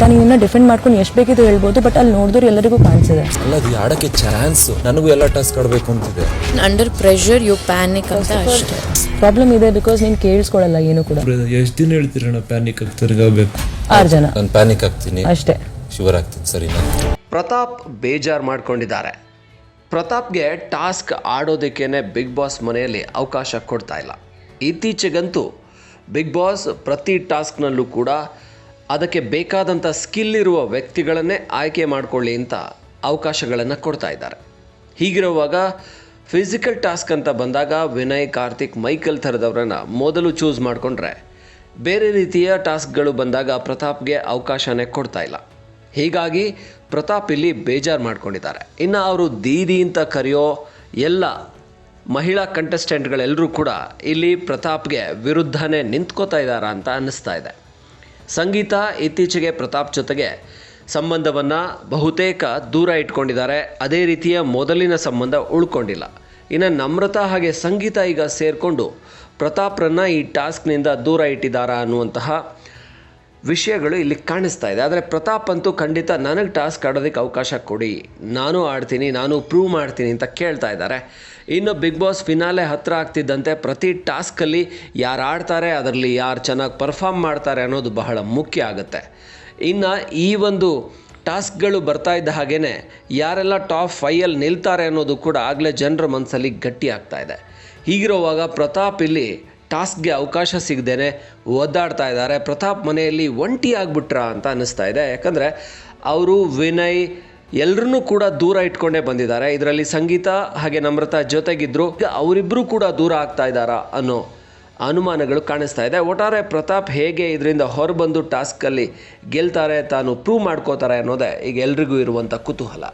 ತಾನು ನಿನ್ನ ಡಿಫೆಂಡ್ ಮಾಡ್ಕೊಂಡು ಎಷ್ಟು ಬೇಕಿದ್ರು ಹೇಳ್ಬೋದು ಬಟ್ ಅಲ್ಲಿ ನೋಡಿದ್ರೆ ಎಲ್ಲರಿಗೂ ಕಾಣಿಸಿದೆ. ಅಲ್ಲ ಅದು ಆಡಕ್ಕೆ ಚಾನ್ಸ್ ನನಗೂ ಎಲ್ಲ ಟಾಸ್ಕ್ ಆಡಬೇಕು ಅಂತಿದೆ. ಅಂಡರ್ ಪ್ರೆಷರ್ ಯು ಪ್ಯಾನಿಕ್ ಅಂತ ಅಷ್ಟೇ. ಪ್ರಾಬ್ಲಮ್ ಇದೆ ಬಿಕಾಸ್ ನೀನು ಕೇಳಿಸ್ಕೊಳ್ಳಲ್ಲ ಏನು ಕೂಡ. ಎಷ್ಟು ದಿನ ಹೇಳ್ತೀರಣ್ಣ ಪ್ಯಾನಿಕ್ ಆಗಿ ತಿರ್ಗಾಬೇಕು ಆರು ಜನ. ನಾನು ಪ್ಯಾನಿಕ್ ಆಗ್ತೀನಿ. ಅಷ್ಟೇ. ಶಿವರ್ ಆಗ್ತೀನಿ ಸರಿ ಪ್ರತಾಪ್ ಬೇಜಾರು ಮಾಡ್ಕೊಂಡಿದ್ದಾರೆ. ಪ್ರತಾಪ್ಗೆ ಟಾಸ್ಕ್ ಆಡೋದಕ್ಕೇನೆ ಬಿಗ್ ಬಾಸ್ ಮನೆಯಲ್ಲಿ ಅವಕಾಶ ಕೊಡ್ತಾ ಇಲ್ಲ. ಇತ್ತೀಚೆಗಂತೂ ಬಿಗ್ ಬಾಸ್ ಪ್ರತಿ ಟಾಸ್ಕ್ನಲ್ಲೂ ಕೂಡ ಅದಕ್ಕೆ ಬೇಕಾದಂಥ ಸ್ಕಿಲ್ ಇರುವ ವ್ಯಕ್ತಿಗಳನ್ನೇ ಆಯ್ಕೆ ಮಾಡಿಕೊಳ್ಳಿ ಅಂತ ಅವಕಾಶಗಳನ್ನು ಕೊಡ್ತಾ ಇದ್ದಾರೆ. ಹೀಗಿರುವಾಗ ಫಿಸಿಕಲ್ ಟಾಸ್ಕ್ ಅಂತ ಬಂದಾಗ ವಿನಯ್, ಕಾರ್ತಿಕ್, ಮೈಕಲ್ ಥರದವರನ್ನು ಮೊದಲು ಚೂಸ್ ಮಾಡಿಕೊಂಡ್ರೆ ಬೇರೆ ರೀತಿಯ ಟಾಸ್ಕ್ಗಳು ಬಂದಾಗ ಪ್ರತಾಪ್ಗೆ ಅವಕಾಶನೇ ಕೊಡ್ತಾ ಇಲ್ಲ. ಹೀಗಾಗಿ ಪ್ರತಾಪ್ ಇಲ್ಲಿ ಬೇಜಾರು ಮಾಡ್ಕೊಂಡಿದ್ದಾರೆ. ಇನ್ನು ಅವರು ದೀದಿ ಅಂತ ಕರೆಯೋ ಎಲ್ಲ ಮಹಿಳಾ ಕಂಟೆಸ್ಟೆಂಟ್ಗಳೆಲ್ಲರೂ ಕೂಡ ಇಲ್ಲಿ ಪ್ರತಾಪ್ಗೆ ವಿರುದ್ಧನೇ ನಿಂತ್ಕೋತಾ ಇದ್ದಾರಾ ಅಂತ ಅನ್ನಿಸ್ತಾ ಇದೆ. ಸಂಗೀತ ಇತ್ತೀಚೆಗೆ ಪ್ರತಾಪ್ ಜೊತೆಗೆ ಸಂಬಂಧವನ್ನು ಬಹುತೇಕ ದೂರ ಇಟ್ಕೊಂಡಿದ್ದಾರೆ. ಅದೇ ರೀತಿಯ ಮೊದಲಿನ ಸಂಬಂಧ ಉಳ್ಕೊಂಡಿಲ್ಲ. ಇನ್ನು ನಮ್ರತಾ ಹಾಗೆ ಸಂಗೀತ ಈಗ ಸೇರಿಕೊಂಡು ಪ್ರತಾಪ್ರನ್ನ ಈ ಟಾಸ್ಕ್ನಿಂದ ದೂರ ಇಟ್ಟಿದ್ದಾರಾ ಅನ್ನುವಂತಹ ವಿಷಯಗಳು ಇಲ್ಲಿ ಕಾಣಿಸ್ತಾ ಇದೆ. ಆದರೆ ಪ್ರತಾಪ್ ಅಂತೂ ಖಂಡಿತ ನನಗೆ ಟಾಸ್ಕ್ ಆಡೋದಕ್ಕೆ ಅವಕಾಶ ಕೊಡಿ. ನಾನು ಆಡ್ತೀನಿ, ನಾನು ಪ್ರೂವ್ ಮಾಡ್ತೀನಿ ಅಂತ ಕೇಳ್ತಾ ಇದ್ದಾರೆ. ಇನ್ನು ಬಿಗ್ ಬಾಸ್ ಫಿನಾಲೆ ಹತ್ತಿರ ಆಗ್ತಿದ್ದಂತೆ ಪ್ರತಿ ಟಾಸ್ಕಲ್ಲಿ ಯಾರು ಆಡ್ತಾರೆ, ಅದರಲ್ಲಿ ಯಾರು ಚೆನ್ನಾಗಿ ಪರ್ಫಾರ್ಮ್ ಮಾಡ್ತಾರೆ ಅನ್ನೋದು ಬಹಳ ಮುಖ್ಯ ಆಗುತ್ತೆ. ಇನ್ನು ಈ ಒಂದು ಟಾಸ್ಕ್ಗಳು ಬರ್ತಾ ಇದ್ದ ಹಾಗೇ ಯಾರೆಲ್ಲ ಟಾಪ್ ಫೈಯಲ್ಲಿ ನಿಲ್ತಾರೆ ಅನ್ನೋದು ಕೂಡ ಆಗಲೇ ಜನರ ಮನಸ್ಸಲ್ಲಿ ಗಟ್ಟಿ ಆಗ್ತಾ ಇದೆ. ಹೀಗಿರುವಾಗ ಪ್ರತಾಪ್ ಇಲ್ಲಿ ಟಾಸ್ಕ್ಗೆ ಅವಕಾಶ ಸಿಗದೇನೆ ಒದ್ದಾಡ್ತಾ ಇದ್ದಾರೆ. ಪ್ರತಾಪ್ ಮನೆಯಲ್ಲಿ ಒಂಟಿ ಆಗಿಬಿಟ್ರಾ ಅಂತ ಅನ್ನಿಸ್ತಾ ಇದೆ. ಯಾಕಂದರೆ ಅವರು, ವಿನಯ್ ಎಲ್ಲರನ್ನೂ ಕೂಡ ದೂರ ಇಟ್ಕೊಂಡೇ ಬಂದಿದ್ದಾರೆ. ಇದರಲ್ಲಿ ಸಂಗೀತ ಹಾಗೆ ನಮ್ರತಾ ಜೊತೆಗಿದ್ರು. ಈಗ ಅವರಿಬ್ಬರು ಕೂಡ ದೂರ ಆಗ್ತಾ ಇದ್ದಾರಾ ಅನ್ನೋ ಅನುಮಾನಗಳು ಕಾಣಿಸ್ತಾ ಇದೆ. ಒಟ್ಟಾರೆ ಪ್ರತಾಪ್ ಹೇಗೆ ಇದರಿಂದ ಹೊರಬಂದು ಟಾಸ್ಕಲ್ಲಿ ಗೆಲ್ತಾರೆ, ತಾನು ಪ್ರೂವ್ ಮಾಡ್ಕೋತಾರೆ ಅನ್ನೋದೇ ಈಗ ಎಲ್ರಿಗೂ ಇರುವಂಥ ಕುತೂಹಲ.